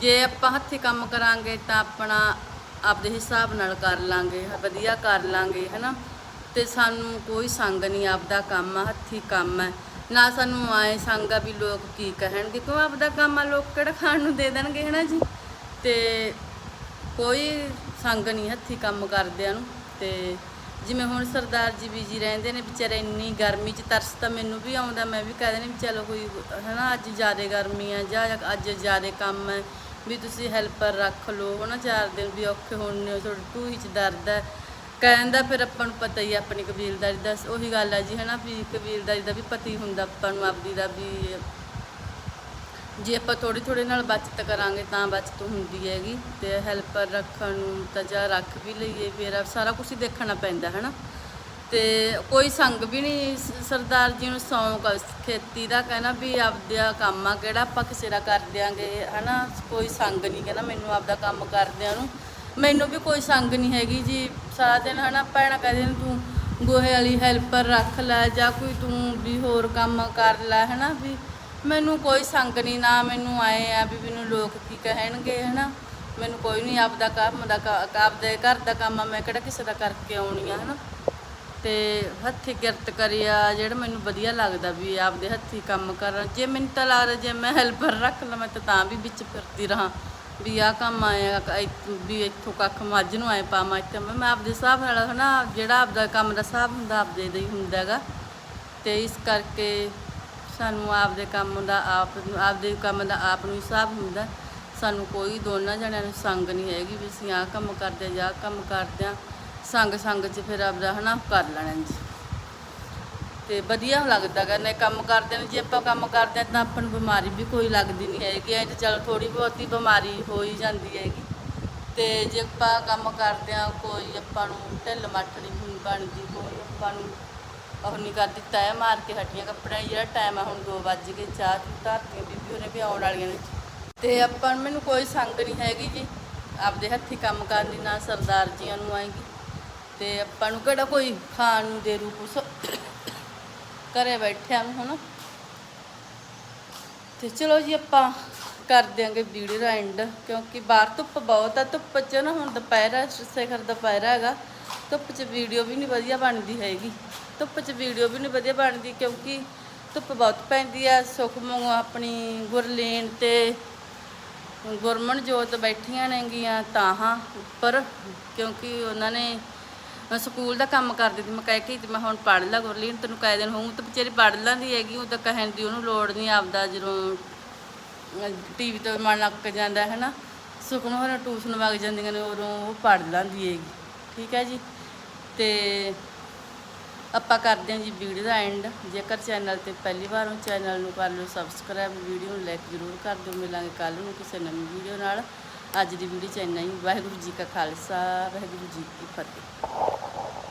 S1: ਜੇ ਆਪਾਂ ਹੱਥੀਂ ਕੰਮ ਕਰਾਂਗੇ ਤਾਂ ਆਪਣਾ ਆਪਦੇ ਹਿਸਾਬ ਨਾਲ ਕਰ ਲਾਂਗੇ, ਵਧੀਆ ਕਰ ਲਾਂਗੇ, ਹਨਾ? ਤੇ ਸਾਨੂੰ ਕੋਈ ਸੰਗ ਨਹੀਂ, ਆਪਦਾ ਕੰਮ ਆ, ਹੱਥੀਂ ਕੰਮ ਹੈ ਨਾ ਸਾਨੂੰ ਆਏ ਸੰਗ ਆ ਵੀ ਲੋਕ ਕੀ ਕਹਿਣਗੇ ਕਿਉਂ ਆਪਦਾ ਕੰਮ ਆ, ਲੋਕ ਕਿਹੜਾ ਖਾਣ ਨੂੰ ਦੇ ਦੇਣਗੇ, ਹਨਾ ਜੀ? ਤੇ ਕੋਈ ਸੰਗ ਨਹੀਂ ਹੱਥੀ ਕੰਮ ਕਰਦਿਆਂ ਨੂੰ। ਤੇ ਜਿਵੇਂ ਹੁਣ ਸਰਦਾਰ ਜੀ ਬੀਜੀ ਰਹਿੰਦੇ ਨੇ, ਵਿਚਾਰੇ ਇੰਨੀ ਗਰਮੀ 'ਚ ਤਰਸ ਤਾਂ ਮੈਨੂੰ ਵੀ ਆਉਂਦਾ, ਮੈਂ ਵੀ ਕਹਿ ਦਿੰਦੀ ਵੀ ਚਲੋ ਕੋਈ ਹਨਾ, ਅੱਜ ਜ਼ਿਆਦਾ ਗਰਮੀ ਆ, ਜਾਂ ਅੱਜ ਜ਼ਿਆਦਾ ਕੰਮ ਹੈ ਵੀ ਤੁਸੀਂ ਹੈਲਪਰ ਰੱਖ ਲਓ, ਹਨਾ, ਚਾਰ ਦਿਨ ਵੀ ਔਖੇ ਹੋਣੇ ਹੋ ਤੁਹਾਡੇ ਟੂਹੀ 'ਚ ਦਰਦ ਹੈ ਕਹਿੰਦਾ ਫਿਰ ਆਪਾਂ ਨੂੰ ਪਤਾ ਹੀ ਆਪਣੀ ਕਬੀਲਦਾਰੀ ਦਾ, ਉਹੀ ਗੱਲ ਆ ਜੀ, ਹਨਾ, ਵੀ ਕਬੀਲਦਾਰੀ ਦਾ ਵੀ ਪਤੀ ਹੀ ਹੁੰਦਾ ਆਪਾਂ ਨੂੰ, ਆਪਦੀ ਦਾ ਵੀ ਜੇ ਆਪਾਂ ਥੋੜੀ ਥੋੜੇ ਨਾਲ ਬਚਤ ਕਰਾਂਗੇ ਤਾਂ ਬਚਤ ਹੁੰਦੀ ਹੈਗੀ ਤੇ ਹੈਲਪਰ ਰੱਖਣ ਨੂੰ ਤਾਂ ਜਾਂ ਰੱਖ ਵੀ ਲਈਏ ਫਿਰ ਸਾਰਾ ਕੁਝ ਹੀ ਦੇਖਣਾ ਪੈਂਦਾ ਹੈ ਨਾ ਤੇ ਕੋਈ ਸੰਗ ਵੀ ਨਹੀਂ ਸਰਦਾਰ ਜੀ ਨੂੰ ਸੌਂਕ ਆ ਖੇਤੀ ਦਾ ਕਹਿਣਾ ਵੀ ਆਪਦਾ ਕੰਮ ਆ, ਕਿਹੜਾ ਆਪਾਂ ਕਿਸੇ ਦਾ ਕਰ ਦਿਆਂਗੇ, ਹਨਾ? ਕੋਈ ਸੰਗ ਨਹੀਂ ਕਹਿੰਦਾ ਮੈਨੂੰ ਆਪਦਾ ਕੰਮ ਕਰਦਿਆਂ ਨੂੰ। ਮੈਨੂੰ ਵੀ ਕੋਈ ਸੰਗ ਨਹੀਂ ਹੈਗੀ ਜੀ। ਸਾਰਾ ਦਿਨ, ਹਨਾ, ਭੈਣਾਂ ਕਹਿੰਦੇ ਨੇ ਤੂੰ ਗੋਹੇ ਵਾਲੀ ਹੈਲਪਰ ਰੱਖ ਲੈ ਜਾਂ ਕੋਈ ਤੂੰ ਵੀ ਹੋਰ ਕੰਮ ਕਰ ਲੈ, ਹਨਾ? ਵੀ ਮੈਨੂੰ ਕੋਈ ਸੰਗ ਨਹੀਂ ਨਾ ਮੈਨੂੰ ਆਏ ਆ ਵੀ ਮੈਨੂੰ ਲੋਕ ਕੀ ਕਹਿਣਗੇ, ਹਨਾ? ਮੈਨੂੰ ਕੋਈ ਨਹੀਂ ਆਪਦਾ ਕੰਮ ਦਾ ਕ- ਆਪਦੇ ਘਰ ਦਾ ਕੰਮ ਆ, ਮੈਂ ਕਿਹੜਾ ਕਿਸੇ ਦਾ ਕਰਕੇ ਆਉਣੀ ਆ, ਹਨਾ? ਤੇ ਹੱਥੀ ਕਿਰਤ ਕਰਿਆ, ਜਿਹੜਾ ਮੈਨੂੰ ਵਧੀਆ ਲੱਗਦਾ ਵੀ ਆਪਦੇ ਹੱਥੀ ਕੰਮ ਕਰਾਂ। ਜੇ ਮੈਨੂੰ ਤਾਂ ਲੱਗਦਾ ਜੇ ਮੈਂ ਹੈਲਪਰ ਰੱਖ ਲਵਾਂ ਤਾਂ ਤਾਂ ਵੀ ਵਿੱਚ ਫਿਰਦੀ ਰਹਾਂ। ਵੀ ਆਹ ਕੰਮ ਆਇਆ ਕ- ਇੱਥੋਂ- ਵੀ ਇੱਥੋਂ ਕੱਖ ਮੱਝ ਨੂੰ ਆਏ ਪਾਵਾਂ ਇੱਥੇ। ਮੈਂ ਮੈਂ ਆਪਦੇ ਹਿਸਾਬ ਨਾਲ, ਹਨਾ, ਜਿਹੜਾ ਆਪਦਾ ਕੰਮ ਦਾ ਹਿਸਾਬ ਹੁੰਦਾ, ਆਪਦੇ ਦਾ ਹੀ ਹੁੰਦਾ ਹੈਗਾ। ਤੇ ਇਸ ਕਰਕੇ ਸਾਨੂੰ ਆਪਦੇ ਕੰਮ ਦਾ ਆਪ ਆਪਦੇ ਕੰਮ ਦਾ ਆਪ ਨੂੰ ਹਿਸਾਬ ਹੁੰਦਾ। ਸਾਨੂੰ ਕੋਈ ਦੋਨਾਂ ਜਣਿਆਂ ਨੂੰ ਸੰਗ ਨਹੀਂ ਹੈਗੀ ਵੀ ਅਸੀਂ ਆਹ ਕੰਮ ਕਰਦੇ ਜਾਂ ਆਹ ਕੰਮ ਕਰਦੇ ਆ ਸੰਗ ਸੰਗ 'ਚ ਫਿਰ ਆਪਦਾ ਹਨਾ ਕਰ ਲੈਣਾ ਜੀ। ਤੇ ਵਧੀਆ ਲੱਗਦਾ ਗਾ ਕੰਮ ਕਰਦੇ ਨੇ, ਜੇ ਆਪਾਂ ਕੰਮ ਕਰਦੇ ਹਾਂ ਤਾਂ ਆਪਾਂ ਨੂੰ ਬਿਮਾਰੀ ਵੀ ਕੋਈ ਲੱਗਦੀ ਨਹੀਂ ਹੈਗੀ। ਐ ਤੇ ਚਲ ਥੋੜੀ ਬਹੁਤੀ ਬਿਮਾਰੀ ਹੋ ਹੀ ਜਾਂਦੀ ਹੈਗੀ। ਤੇ ਜੇ ਆਪਾਂ ਕੰਮ ਕਰਦੇ ਹਾਂ, ਕੋਈ ਆਪਾਂ ਨੂੰ ਢਿੱਲ ਮੱਠ ਨਹੀਂ ਹੁਣ ਬਣਦੀ, ਕੋਈ ਆਪਾਂ ਨੂੰ ਉਹ ਨਹੀਂ ਕਰ ਦਿੱਤਾ ਹੈ, ਮਾਰ ਕੇ ਹਟੀਆਂ ਕੱਪੜਿਆਂ ਦੀ ਜਿਹੜਾ ਟਾਈਮ ਆ ਹੁਣ 2 ਵੱਜ ਗਏ, ਚਾਹ ਚੂਹ ਧਰਤੀਆਂ ਬੀਬੀ ਉਹਨੇ ਵੀ ਆਉਣ ਵਾਲੀਆਂ ਨੇ। ਤੇ ਆਪਾਂ ਨੂੰ ਮੈਨੂੰ ਕੋਈ ਸੰਗ ਨਹੀਂ ਹੈਗੀ ਜੀ, ਆਪਦੇ ਹੱਥੀ ਕੰਮ ਕਰਨ ਦੀ, ਨਾ ਸਰਦਾਰ ਜੀਆਂ ਨੂੰ ਆਏਗੀ। ਤੇ ਆਪਾਂ ਨੂੰ ਕਿਹੜਾ ਕੋਈ ਖਾਣ ਨੂੰ ਦੇ ਰੂ ਕੁਛ ਘਰੇ ਬੈਠਿਆਂ ਨੂੰ, ਹਨਾ? ਤੇ ਚਲੋ ਜੀ ਆਪਾਂ ਕਰ ਦਿਆਂਗੇ ਵੀਡੀਓ ਦਾ ਐਂਡ ਕਿਉਂਕਿ ਬਾਹਰ ਧੁੱਪ ਬਹੁਤ ਆ, ਧੁੱਪ 'ਚ ਨਾ ਹੁਣ ਦੁਪਹਿਰਾ ਸਿਖਰ ਦੁਪਹਿਰਾ ਹੈਗਾ, ਧੁੱਪ 'ਚ ਵੀਡੀਓ ਵੀ ਨਹੀਂ ਵਧੀਆ ਬਣਦੀ ਹੈਗੀ। ਧੁੱਪ 'ਚ ਵੀਡੀਓ ਵੀ ਨਹੀਂ ਵਧੀਆ ਬਣਦੀ ਕਿਉਂਕਿ ਧੁੱਪ ਬਹੁਤ ਪੈਂਦੀ ਆ ਸੁਖਮੋ ਆਪਣੀ ਗੁਰਲੀਨ ਤੇ ਗੁਰਮਨ ਜੋਤ ਬੈਠੀਆਂ ਨੇਗੀਆਂ ਤਾਹਾਂ ਉੱਪਰ, ਕਿਉਂਕਿ ਉਹਨਾਂ ਨੇ ਸਕੂਲ ਦਾ ਕੰਮ ਕਰਦੀ ਸੀ, ਮੈਂ ਕਹਿ ਕੇ ਮੈਂ ਹੁਣ ਪੜ੍ਹ ਲਾ ਗੁਰਲੀਨ, ਤੈਨੂੰ ਕਹਿ ਦੇਣ ਹੋਊ, ਤਾਂ ਵਿਚਾਰੀ ਪੜ੍ਹ ਲੈਂਦੀ ਹੈਗੀ, ਉਹ ਤਾਂ ਕਹਿਣ ਦੀ ਉਹਨੂੰ ਲੋੜ ਨਹੀਂ ਆਪਦਾ ਜਦੋਂ ਟੀਵੀ ਤੋਂ ਮਨ ਲੱਗ ਜਾਂਦਾ ਹੈ ਨਾ ਸੁਖਨ ਹੋਰ ਟਿਊਸ਼ਨ ਵਗ ਜਾਂਦੀਆਂ ਨੇ, ਉਦੋਂ ਉਹ ਪੜ੍ਹ ਲੈਂਦੀ ਹੈਗੀ, ਠੀਕ ਹੈ ਜੀ। ਤੇ ਆਪਾਂ ਕਰਦੇ ਹਾਂ ਜੀ ਵੀਡੀਓ ਦਾ ਐਂਡ ਜੇਕਰ ਚੈਨਲ ਤੇ ਪਹਿਲੀ ਵਾਰ ਹੋ ਚੈਨਲ ਨੂੰ ਕਰ ਲਓ ਸਬਸਕ੍ਰਾਈਬ ਵੀਡੀਓ ਨੂੰ ਲਾਈਕ ਜ਼ਰੂਰ ਕਰ ਦਿਓ। ਮਿਲਾਂਗੇ ਕੱਲ ਨੂੰ ਕਿਸੇ ਨਵੀਂ ਵੀਡੀਓ ਨਾਲ। ਅੱਜ ਦੀ ਵੀਡੀਓ ਚ ਇੰਨਾ ਹੀ। ਵਾਹਿਗੁਰੂ ਜੀ ਕਾ ਖਾਲਸਾ, ਵਾਹਿਗੁਰੂ ਜੀ ਕੀ ਫਤਿਹ।